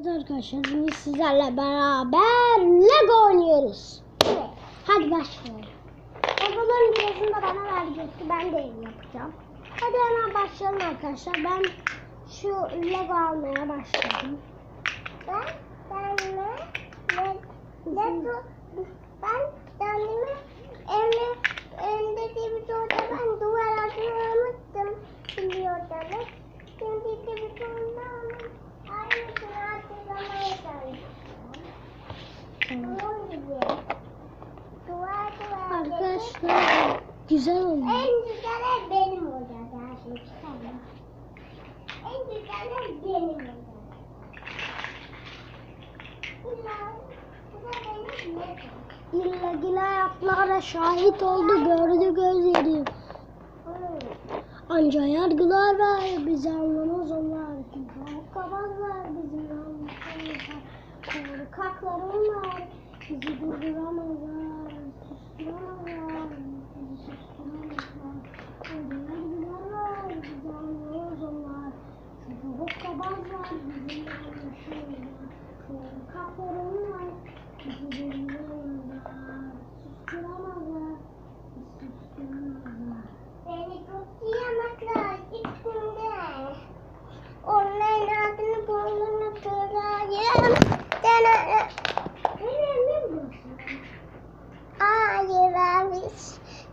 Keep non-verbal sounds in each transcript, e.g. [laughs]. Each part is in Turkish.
Evet arkadaşlar bugün sizlerle beraber Lego oynuyoruz. Evet. Hadi başlayalım. Legoların birazını da bana verecekti. Ben de ev yapacağım. Hadi hemen başlayalım arkadaşlar. Ben şu Lego almaya başladım. Ben kendime Lego ben kendime evde evdeki bir orada ben duvar atmıştım. Şimdi de bir tane Arkadaşlar güzel oldu. En güzel ev benim olacak her şey. En güzel ev benim olacak. İlla bu da benim Lego. İllegil hayatlara şahit oldu gördü gözlerim. Anca yargılar var bizi anlamaz onlar. Hokkabazlar bizim anlamazlar. Korkaklar onlar bizi durduramazlar. Susturamazlar. Bizi susturamazlar. Yargılar var bizi anlamaz onlar. Çünkü hokkabazlar bizim anlaşırlar. Korkaklar onlar bizi durduramazlar. Susturamazlar. Bizi susturamazlar. Beni çok yamaklar içinde. Onların adını burnunu kırayım. Dene. Benim mi bu? Hayır abi.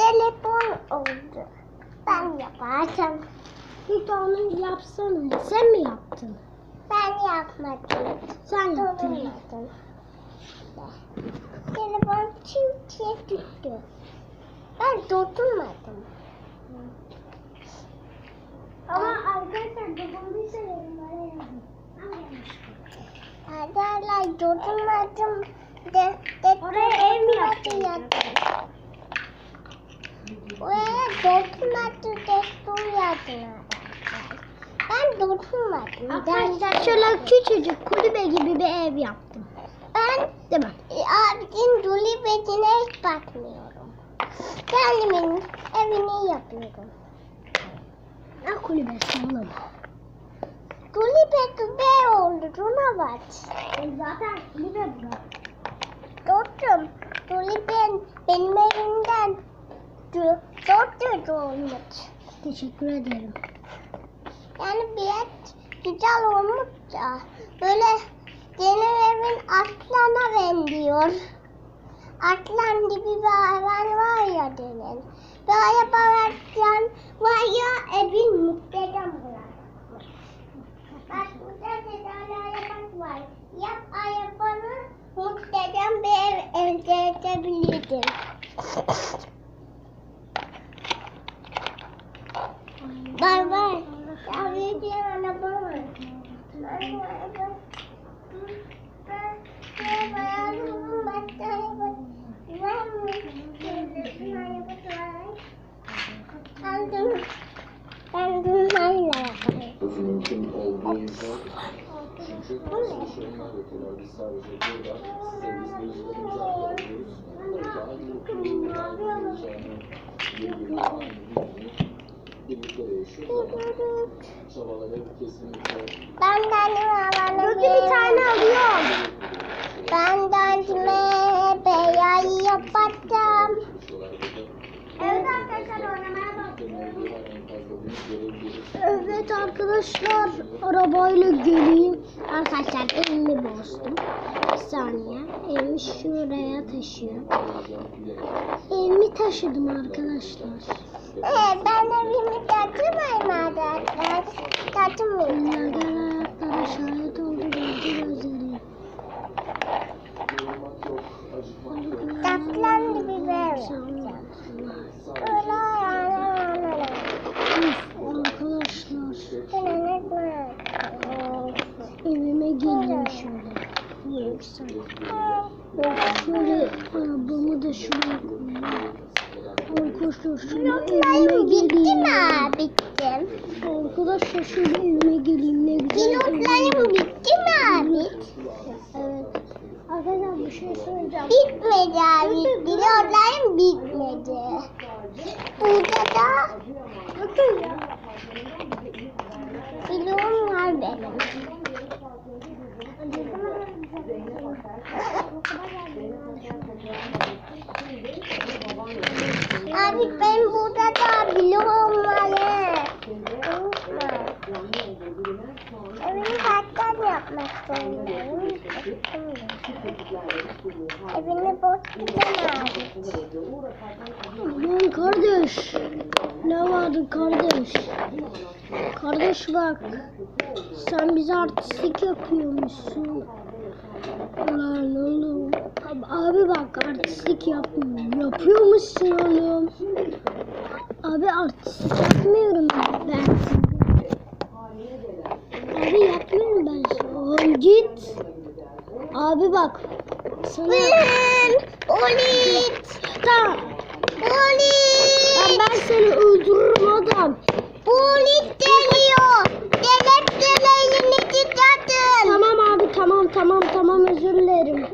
Telefon oldu. Ben yaparsam. Bir de onu yapsana. Sen mi yaptın? Ben yapmadım. Sen yaptın. Dokunmadım. Telefon çimçiye düştü. Ben dokunmadım. Ama arkadaşlar dokunduysa yorumlara yazın. Adalar dokunmadım. De, de, Oraya ev mi yaptın? Oraya dokunmadım. Destur yazın arkadaşlar. Ben dokunmadım. Arkadaşlar şöyle küçücük kulübe gibi bir ev yaptım. Ben Değil mi? e, abinin duli bezine hiç bakmıyorum. Kendimin evini yapıyorum. Ne kulübesi oğlum? Duli bezi be oldu. Şuna bak. E zaten kulübe bu. Dostum, Duli ben, benim evimden çok çok olmuş. Teşekkür ederim. Yani biraz güzel olmuş da. Böyle benim evin aslana benziyor. Aslan gibi bir hayvan var ya denen. Bir araba aslan var ya evin muhteşem bırakmış. Bak burada bir tane araba var. Yap arabanı muhteşem bir ev elde edebilirdin. [laughs] Var var. Ya bir bir araba var. Ben araba. Ben ben bayağı başka araba. Var mı? Kendisinin arabası var. Aldım. Ben bunlarla yaparım. Sözü mümkün olduğu insan. Çünkü nasıl sorunlar yapıyorlar. Biz sadece burada size izleyicilerimize aktarıyoruz. Kendi mutluluğu, kendi heyecanı, birbirine aynı yüzünü birlikte yaşıyor. Çabaları kesinlikle Ben havanı Dur bir tane alıyorum. Ben kendime beyaz yapacağım. Evet arkadaşlar oynamaya Evet arkadaşlar arabayla geleyim. Arkadaşlar elimi bozdum. Bir saniye. Elimi şuraya taşıyorum. Elimi taşıdım arkadaşlar. Ee, ben evimi taşımayayım arkadaşlar. Taşımayayım. İllegal hayatlara şahit oldu gördü gözleri. Yorulmak yok, acıkmak yok. Tatlandı biber yapacağım. Öyle ayağına Uf arkadaşlar evime geleyim şöyle. Buyurun bir saniye. Şöyle arabamı da şuraya koyayım. Arkadaşlar şöyle evime Pilotlarım bitti mi? Bitti. Arkadaşlar şöyle evime geleyim ne güzel. Pilotlarım bitti mi abi? Evet. Arkadaşlar bir şey söyleyeceğim. Bitmedi abi. Pilotlarım bitmedi. Burada da Bakın ya. pilot var benim. Hadi Abi ben burada da olmalı. Unutma. Evini baştan yapmak zorundayım. Evini boş tutamam. Aman kardeş. Ne vardı kardeş? Kardeş bak. Sen bize artistlik yapıyormuşsun. Lan oğlum. Abi, abi bak artistlik yapmıyorum. Yapıyormuşsun oğlum. Abi artistlik yapmıyorum ben. Abi yapmıyorum ben. Oğlum git. Abi bak. Sana... Ben polis. Tamam. Polis. Lan ben seni öldürürüm adam. Polis geliyor. Tamam tamam tamam özür dilerim.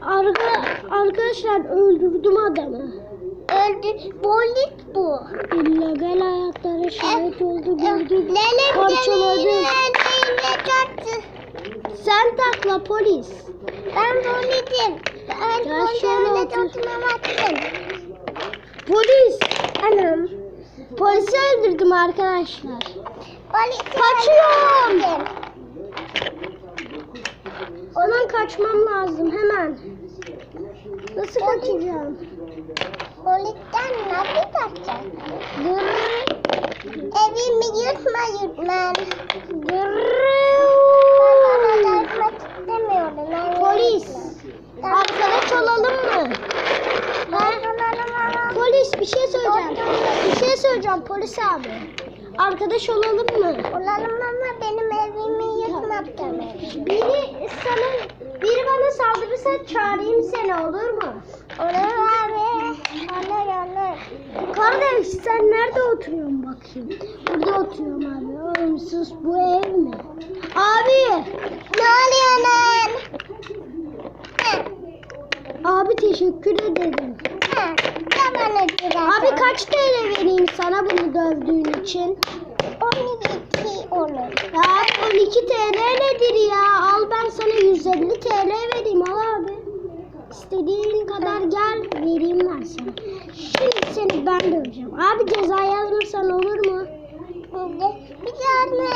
Arka, arkadaşlar öldürdüm adamı. Öldü. Polis bu. İllegal hayatlara şahit oldu gördük. Parçaladı. çıkartın. Sen takla polis. Ben polisim. Ben Gel şöyle polislerle otur. dokunamazsın. Polis. Anam. Polisi öldürdüm arkadaşlar. Polis Kaçıyorum. Ondan kaçmam lazım hemen. Nasıl kaçacağım? Polisten nasıl kaçacaksın? Evimi istemiyorum. Ben Polis. Arkadaş olalım mı? Ama. Polis bir şey söyleyeceğim. Bir şey söyleyeceğim polis abi. Arkadaş olalım mı? Olalım ama benim evimi yırtmak demek. Biri sana biri bana saldırırsa çağırayım seni olur mu? Olur abi. Olur olur. Kardeş sen nerede oturuyorsun bakayım? Burada oturuyorum abi. Oğlum sus bu ev mi? Abi. Ne oluyor lan? Abi teşekkür ederim. Abi kaç TL vereyim sana bunu dövdüğün için? 12 olur. Ya 12 TL nedir ya? Al ben sana 150 TL vereyim al abi. İstediğin kadar gel vereyim ben sana. Şimdi seni ben döveceğim. Abi ceza yazmasan olur mu? Şimdi bir tane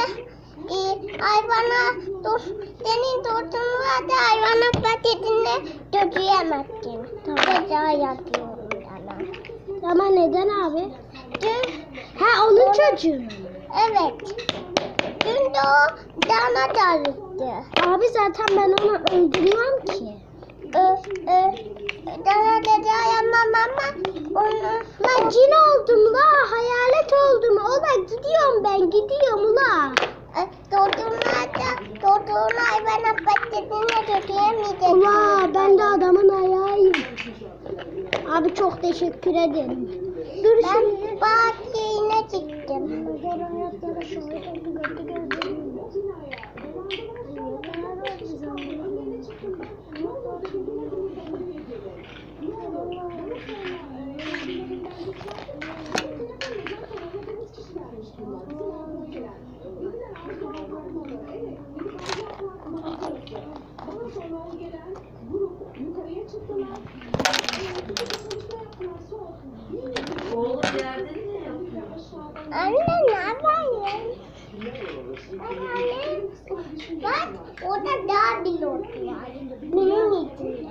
e, hayvana dur, senin dostun vardı hayvana paketinde döküyemezsin. Ceza yapıyorum sana. Ama neden abi? Dün, Ha onun çocuğu. evet. Dün de o dana çalıştı. Abi zaten ben onu öldürmem ki. Ö, ö, dana ceza yapmam ama onu... La cin oldum la hayalet oldum. Ola gidiyorum ben gidiyorum la. Doğduğunda, doğduğunda hayvana paketinde döküyemeyeceksin. Ula ben de adamın ayağıyım. Abi çok teşekkür ederim. Dur Ben şimdi. bahçeğine çıktım. Anne ne yapıyorsun? Anne. Bak orada daha bir lot var. Bunun içinde.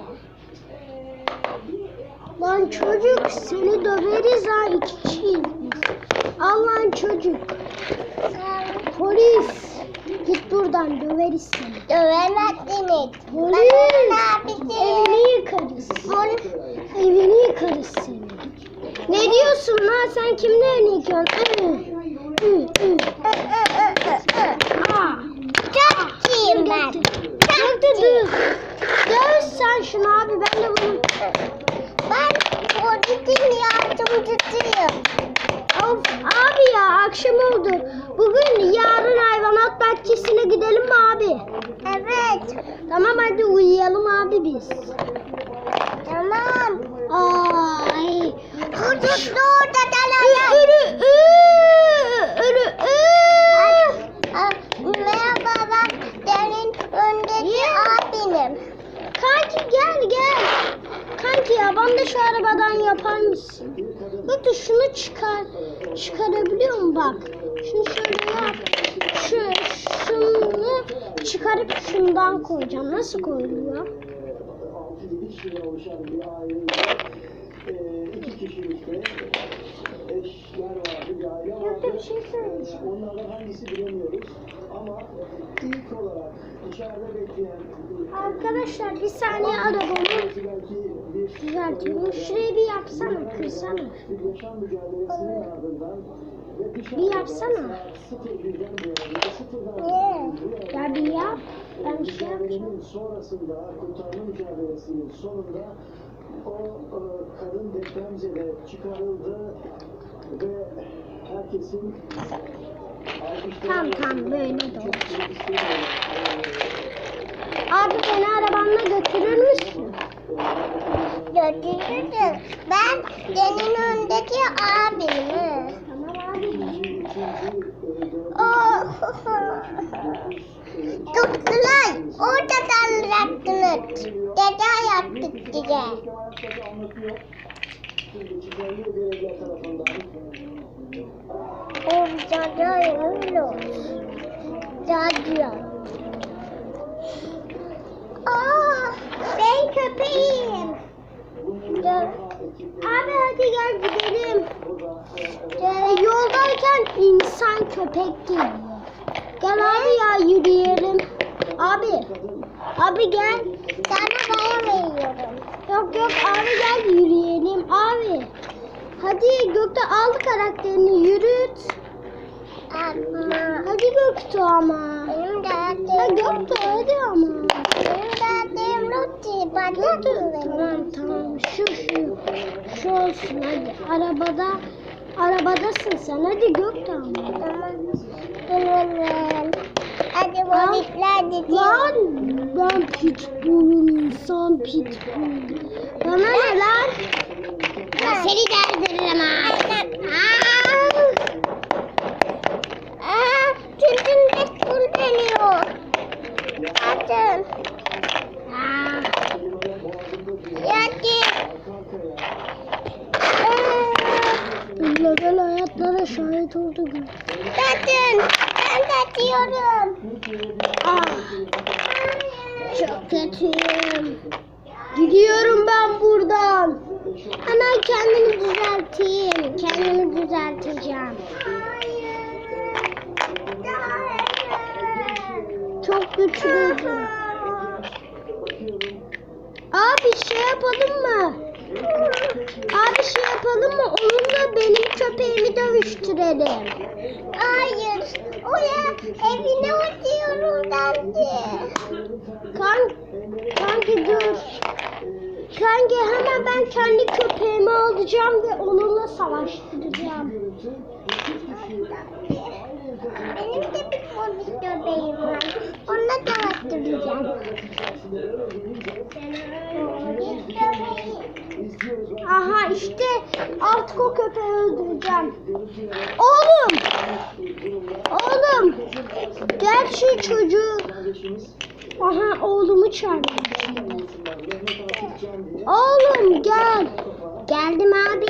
Lan çocuk seni döveriz ha iki kişiyiz biz. Allah'ın çocuk. Polis. Git buradan döveriz seni. Dövemezsiniz. Polis. Ben abisi. Evini yıkarız. Polis. Evini yıkarız seni. Ne diyorsun lan sen kimin evini yıkıyorsun? Hı, hı, hı. Aa. Çöpçüyüm ben. Dur dur dur. Döv sen şunu abi ben de bunu. Ben polisin yardımcısıyım. Of abi ya akşam oldu. Bugün yarın hayvanat bahçesine gidelim mi abi? Evet. Tamam hadi uyuyalım abi biz. Tamam. Ay. Kucuklu orada dalalım. Ürü ü ürü ü. Aa, Merhaba ben senin öndeki abinim. Kaç kanki gel gel. Kanki ya bana da şu arabadan yapar mısın? Bak da şunu çıkar. Çıkarabiliyor musun bak? Şunu şöyle yap. Şu, şunu çıkarıp şundan koyacağım. Nasıl koyuluyor? 6-7 kişiden oluşan bir şey söyleyeceğim. Onlardan hangisi bilemiyoruz. Ama ilk olarak dışarıda bekleyen Arkadaşlar bir saniye arabamı düzeltiyorum. Şurayı bir yapsana, kırsana. yaşam mücadelesinin ardından Bir yapsana. saat 01'den bu yana, sıfırdan Niye? yana Ya bir yap. Ben bir şey yapacağım. sonrasında, kurtarma mücadelesinin sonunda o e, kadın depremzede çıkarıldı ve herkesin Tamam tamam böyle de. Abi beni arabanla götürür müsün? Götürürdüm. Ben senin önündeki abim. Tamam abi. Oh. Tuttular. Orada tanırattınız. Dede yaptık diye. O dede öyle olsun. Dede. Aa, ben köpeğim. Abi hadi gel gidelim. E, yoldayken insan köpek geliyor. Gel abi ya yürüyelim. Abi. Abi gel. Sana para veriyorum. Yok yok abi gel yürüyelim abi. Hadi Gökte al karakterini yürüt. Ama Hadi Gökte ama. benim derdim. Gökte hadi ama. Ruti. Patlatın beni. Tamam tamam şu şu. Şu olsun hadi. Arabada arabadasın sen hadi Gökte ama. Tamam. Tamam. Hadi polisler dedi. Lan ben pitbullum insan pitbull. Bana ne lan? Ben seni derdiririm ha. Hayatlara şahit olduk. Atın. Ben kaçıyorum. Aa, çok kötüyüm. Gidiyorum ben buradan. Hemen kendimi düzelteyim. Kendimi düzelteceğim. Çok güçlüydüm. Abi şey yapalım mı? Abi şey yapalım mı? Onunla benim köpeğimi dövüştürelim. Hayır. Oraya evine oturuyorum derdi. Kan, kanki dur. Kanki hemen ben kendi köpeğimi alacağım ve onunla savaştıracağım. Benim de bir polis köpeğim var. Onunla da attıracağım. Polis köpeği. Aha işte artık o köpeği öldüreceğim. Oğlum! Oğlum! Gel şu çocuğu. Aha oğlumu çağırdım. Oğlum gel. Geldim abi.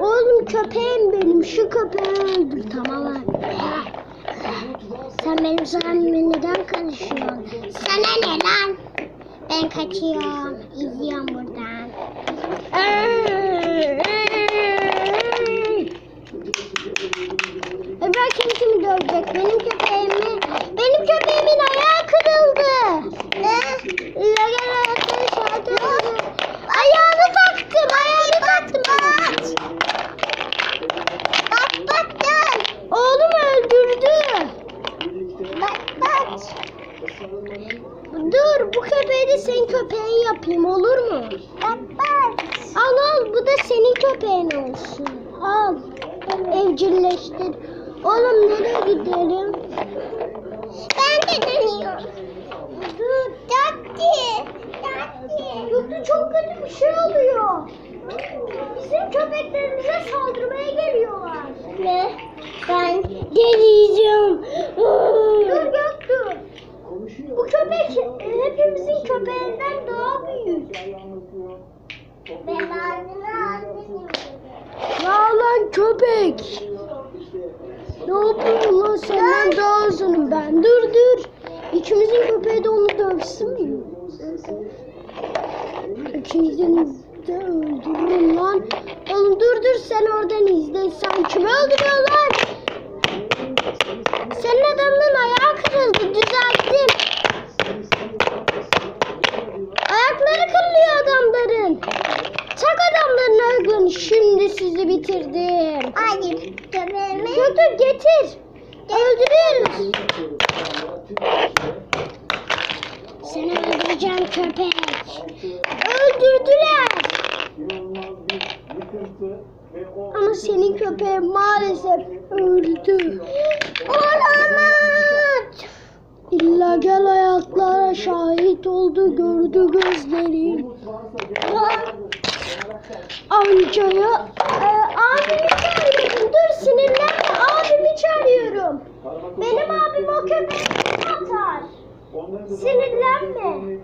Oğlum köpeğim benim. Şu köpeği öldür tamam abi. Sen benim sahneme neden karışıyorsun? Sana ne lan? Ben kaçıyorum. İzliyorum buradan. Kim kimi dövecek? Benim köpeğimi. Benim köpeğimin ayağı kırıldı. Ne? İllegal hayatları şahit oldu. Ayağını taktım. Ayağını taktım. Aç. Patlattın. Oğlum öldürdü. Bak bak. Dur bu köpeği de senin köpeğin yapayım olur mu? Bak. Al al bu da senin köpeğin olsun. Al. Evcilleştir. Oğlum nereye gidelim? Ben de dönüyorum. Dur. Dati. Dati. Yoksa çok kötü bir şey oluyor. Bizim köpeklerimize saldırmaya geliyorlar. Ne? Ben deneyeceğim. Dur Göktuğ. Bu köpek hep hepimizin köpeğinden daha büyük. Ben ağzını ağzını Ya lan köpek. Ne yapıyorsun lan senden daha uzunum ben. Dur dur. İkimizin köpeği de onu dövsün mü? İkimizin de öldürürüm lan. Oğlum dur dur sen oradan izle. Sen kimi öldürüyorsun lan? Senin adamın ayağı kırıldı. Düzelttim. Şimdi sizi bitirdim. Hayır. Köpeğimi Götür getir. Öldürüyoruz. Seni öldüreceğim köpek. Öldürdüler. Ama senin köpeğin maalesef öldü. Olamaz. İlla gel hayatlara şahit oldu gördü gözlerim. Amcaya e, abimi çağırıyorum. Dur sinirlenme abimi çağırıyorum. Benim abim o köpeği atar. Sinirlenme.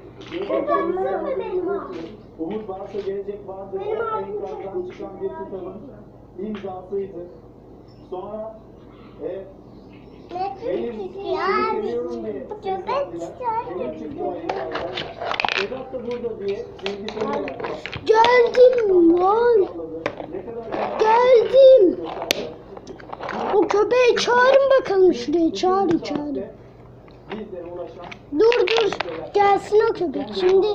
Kapatsın mı benim abim? Umut varsa gelecek vardır. Benim abim çok çıkan bir kitabın imzasıydı. Sonra e, burada diye bilgisayarı yaptı. Geldim lan. Geldim. O köpeği çağırın bakalım şuraya. Çağırın çağırın. Dur dur. Gelsin o köpek. Şimdi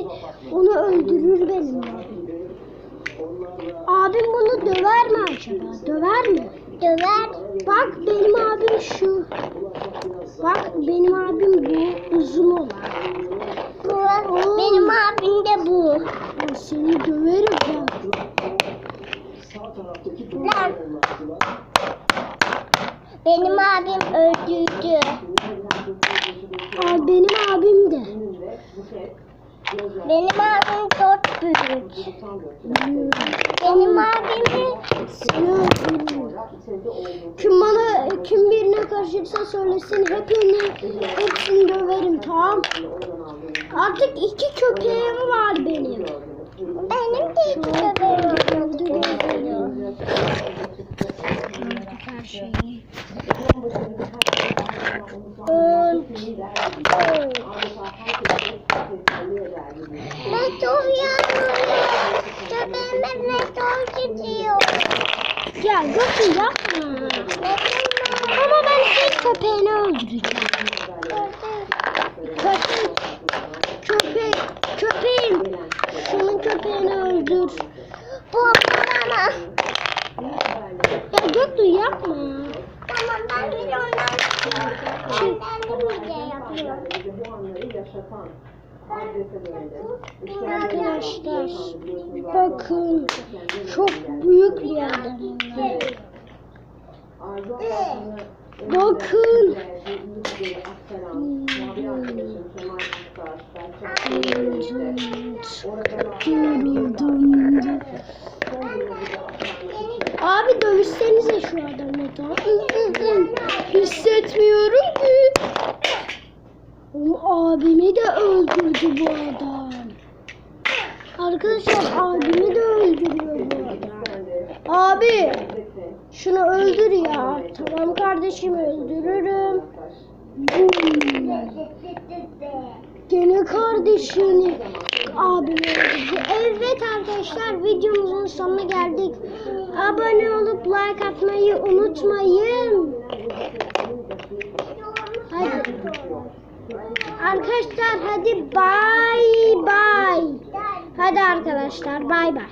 onu öldürür benim. Abim bunu döver mi acaba? Döver mi? Döver. Bak benim abim şu. Bak benim abim bu uzun olan. Bu. Benim abim de bu. Seni döverim ben. sağ taraftaki Lan. Benim abim öldürdü. Aa, benim abim de. Benim abim çok büyük. Biliyorum. Benim abimi Seni öldürürüm. Kim bana kim birine karışırsa söylesin hepini hepsini döverim tamam. Artık iki köpeğim var benim. benim de iki köpeğim Gördü oldu. gözlerim. Gördük her şeyi. Öl. Meteor yağmuru. Köpeğime meteor gidiyor. Ya Gökçe yapma. Ama ben ilk köpeğini öldüreceğim. Köpek. Köpek. Köpeğim. Şunun köpeğini öldür. Bu bana. Ya Göktuğ yapma. Tamam ben bir yapıyorum. Arkadaşlar bakın çok büyük bir ben. Bakın. Yoruldum. Abi dövüşsenize şu adamı da. Hissetmiyorum ki. Oğlum abimi de öldürdü bu adam. Arkadaşlar abimi de öldürüyor bu adam. Abi şunu öldür ya. Tamam kardeşim öldürürüm. Bum. Gene kardeşini abim öldürdü. Evet arkadaşlar videomuzun sonuna geldik. Abone olup like atmayı unutmayın. Hadi. Arkadaşlar hadi bay bay. Hadi arkadaşlar bay bay.